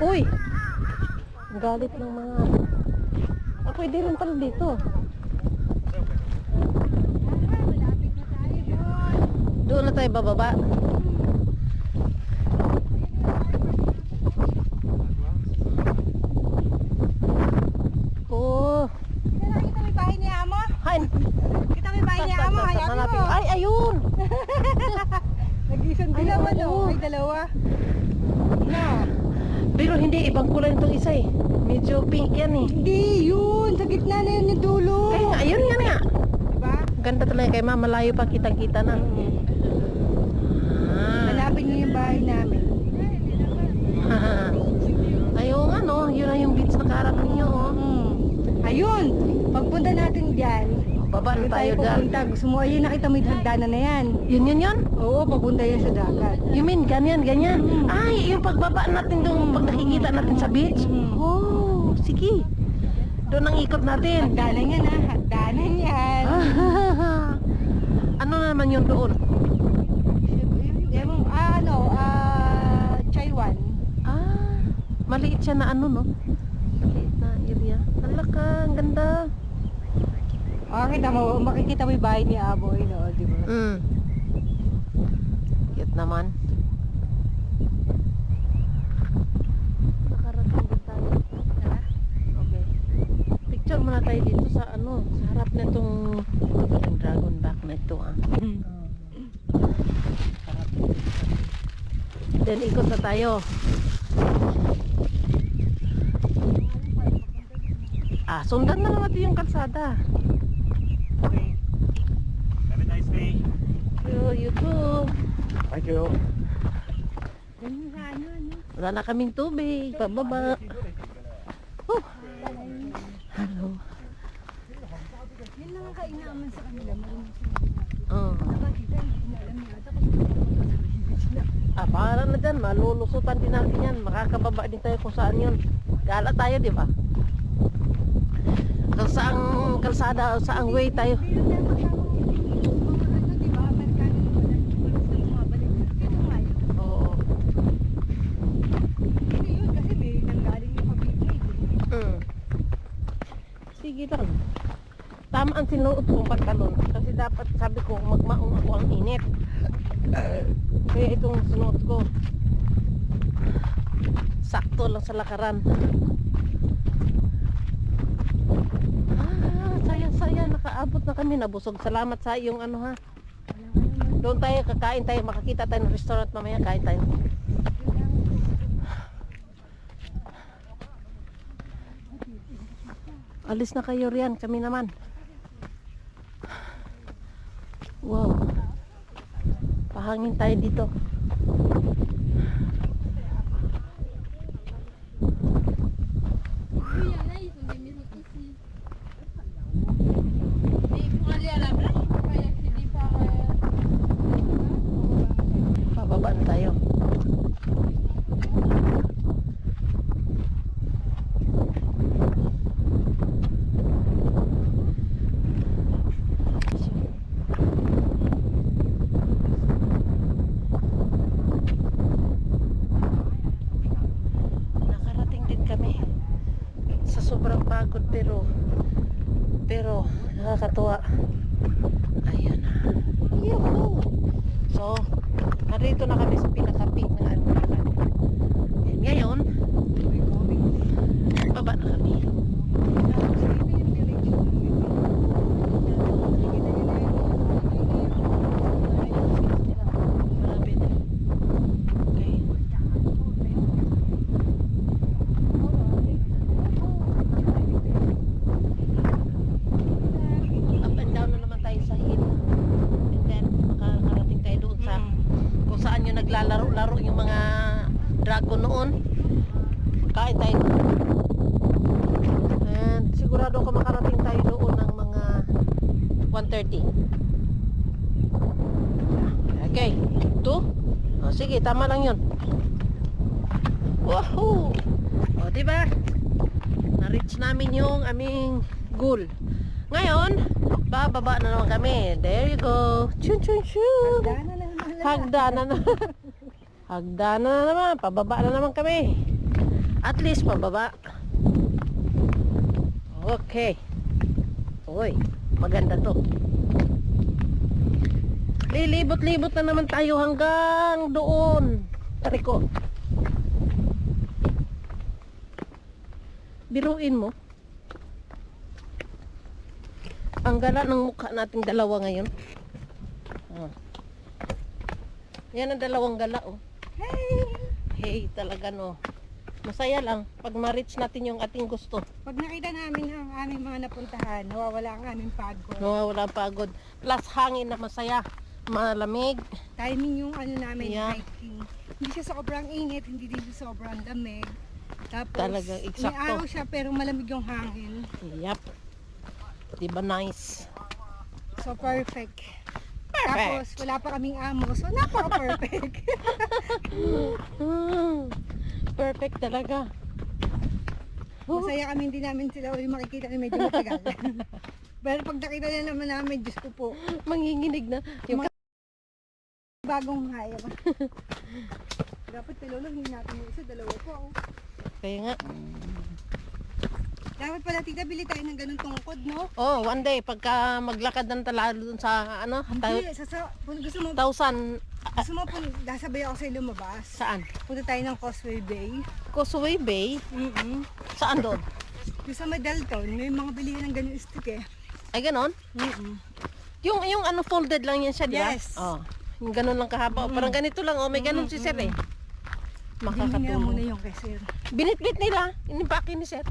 Uy! Ang galit ng mga... Ah, pwede rin pala dito. Doon na tayo bababa. Oh, Kita may bahay ni Amo? hain. Kita may bahay ni Amo? Ay, ano Hanapin. mo? Ay, ayun! Nag-isang Ay, dalawa, oo. no? Ay, dalawa. No. Pero hindi, ibang kulay itong isa eh. Medyo pink yan eh. Hindi, yun. Sa gitna na yun yung dulo. Kaya nga, ayun yan nga. Diba? Ganda talaga kay mama, malayo pa kitang-kita na. Ah. Hanapin niyo yung bahay namin. Ayun ano, yun na yung beach na kaharap ninyo oh. Hmm. Ayun. Pagpunta natin dyan, Baba na tayo dyan. pupunta. Gusto mo, ayun, nakita mo yung hagdanan na yan. Yun yun yun? Oo, papunta yan sa dagat. You mean ganyan, ganyan? Ay, yung pagbaba natin doon, pag nakikita natin sa beach? Mm. Oh, sige. Doon ang ikot natin. Hagdanan yan, ha? Hagdanan yan. ano na naman yun doon? Ah, ano, ah, Chaiwan. Ah, maliit siya na ano, no? Maliit na area. Alaka, ang ganda. Oh, kita mo, makikita mo yung bahay ni Aboy, no? Di ba? Mm. Cute naman. Nakarating din tayo. Tara. Okay. Picture muna tayo dito sa ano, sa harap na itong dragon back na ito ah. Harap. Then ikot na tayo. Ah, sundan na natin yung kalsada. Okay. Have a nice day. Yo, YouTube. Thank you. Sa ano, ano? Wala na kaming tubig. Pababa. Oh. Hello. Yun lang ang kainaman sa kanila. Marunong Oh. Nakakita, hindi na alam yata sila. Ah, para na dyan. Malulusutan din natin yan. Makakababa din tayo kung saan yun. Gala tayo, di ba? Saang kalsada o saang way tayo. Oo. Mm. Sige lang. Tama ang sinuot kong pantalon. Kasi dapat sabi ko magmaong ako ang init. Kaya itong sinuot ko. Sakto lang sa lakaran. Ah, Nakaabot na kami. Nabusog. Salamat sa iyong ano ha. Doon tayo, kakain tayo. Makakita tayo ng restaurant mamaya. Kain tayo. Alis na kayo riyan, kami naman. Wow. Pahangin tayo dito. Pero nakakatuwa. Ayun na. Yuhu! So, narito na kami sa pinaka-peak ng Almulacan. And ngayon, baba na kami. Marami na. Okay. Up and down na naman tayo sa hill. And then, makakarating tayo doon sa kung saan yung naglalaro-laro yung mga dragon noon. Kain tayo doon. And sigurado ko makarating tayo doon ng mga 1.30. Okay. 2? Oh, sige, tama lang yun. Wahoo! O, diba? Na-reach namin yung aming goal. Ngayon, bababa na naman kami. There you go. Chun chun chun. Hagdanan na naman. Hagda na naman. Pababa na naman kami. At least pababa. Okay. Uy, maganda to. Lilibot-libot na naman tayo hanggang doon. Tari ko. Biruin mo. Ang gala ng mukha nating dalawa ngayon. Ah. Yan ang dalawang gala, oh. Hey! Hey, talaga no. Masaya lang pag ma-reach natin yung ating gusto. Pag nakita namin ang aming mga napuntahan, nawawala ang aming pagod. Nawawala ang pagod. Plus hangin na masaya. Malamig. Timing yung ano namin, Yeah. hiking. Hindi siya sobrang init, hindi din siya sobrang lamig. Tapos, Talagang eksakto. may araw siya pero malamig yung hangin. Yep. Diba nice? So, perfect. Perfect. Tapos, wala pa kaming amo. So, napaka-perfect. Perfect talaga. Masaya kami hindi namin sila uli makikita na medyo matagal. pero pag nakita na naman namin, Diyos ko po, manginginig na. Yung bagong hayop. Dapat hindi natin yung isa, dalawa po. Kaya nga. Dapat pala tita, bili tayo ng ganun tungkod, no? Oh, one day pagka maglakad ng talalo dun sa ano, Hindi, sa, sa, kung gusto mo, thousand gusto mo pong nasabay ako sa lumabas. saan? Punta tayo ng Causeway Bay. Causeway Bay. Mm-mm. Saan doon? Yung sa Medalton, may mga bilihan ng ganun stick eh. Ay ganon? Mm-mm. Yung yung ano folded lang yan siya, di ba? Yes. Oh. Yung ganun lang kahaba. Parang ganito lang. Oh, may ganun si Sir eh. Nga muna Makakatulong. yung kay sir. Binitbit nila. Inimpake ni Sir.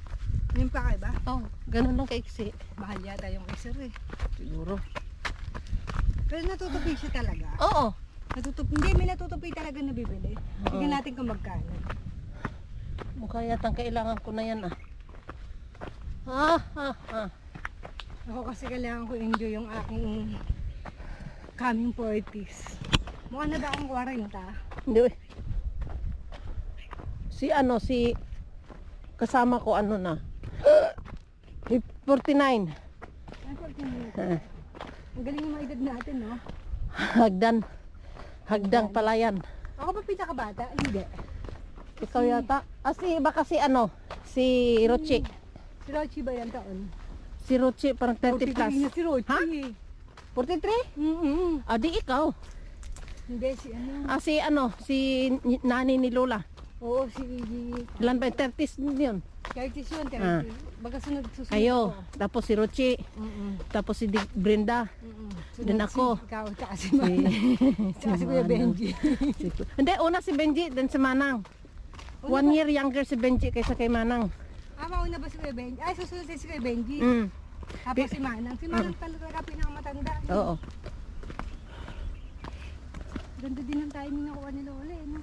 Yung pa ba? Oh, ganun lang kaiksi. Bahal yata yung kay sir eh. Siguro. Pero natutupi siya talaga. Oo. Natutupi, hindi, may natutupi talaga na bibili. Tignan natin kung magkano. Mukha yatang kailangan ko na yan ah. Ah, ah, ah. Ako kasi kailangan ko enjoy yung aking coming 40s. Mukha na ba akong 40? Hindi. eh. Si ano, si kasama ko ano na. 49. Ay, 40 minutes. Ah, Ang galing yung mga edad natin, no? Hagdan. Hagdang palayan. Ako pa pinakabata? Hindi. Ikaw yata. Ah, si, baka si ano, si Rochi. Si Rochi ba yan taon? Si Rochi, parang 30 plus. na si Rochi. Ha? 43? Mm-mm. Ah, di ikaw. Hindi, si ano? Ah, si ano, si ni- nani ni Lola. Oo, si Ilan ba? 30s din yun. Curtis yun, Ah. 30. Baka sunod, susunod Kayo. ko. Tapos si Rochi. Mm-mm. Tapos si Di- Brenda. Mm-mm. Din ako. Si, ikaw, tsaka si Manang. Tsaka si Kuya Manang. Benji. Si- Hindi, una si Benji, then si Manang. One year younger si Benji kaysa kay Manang. Ah, mauna ba si Kuya Benji? Ay, susunod si Kuya Benji. Mm. Tapos si Manang. Si Manang talaga pinakamatanda. Oo. Ganda din ng timing nakuha ni Lola. Eh, no?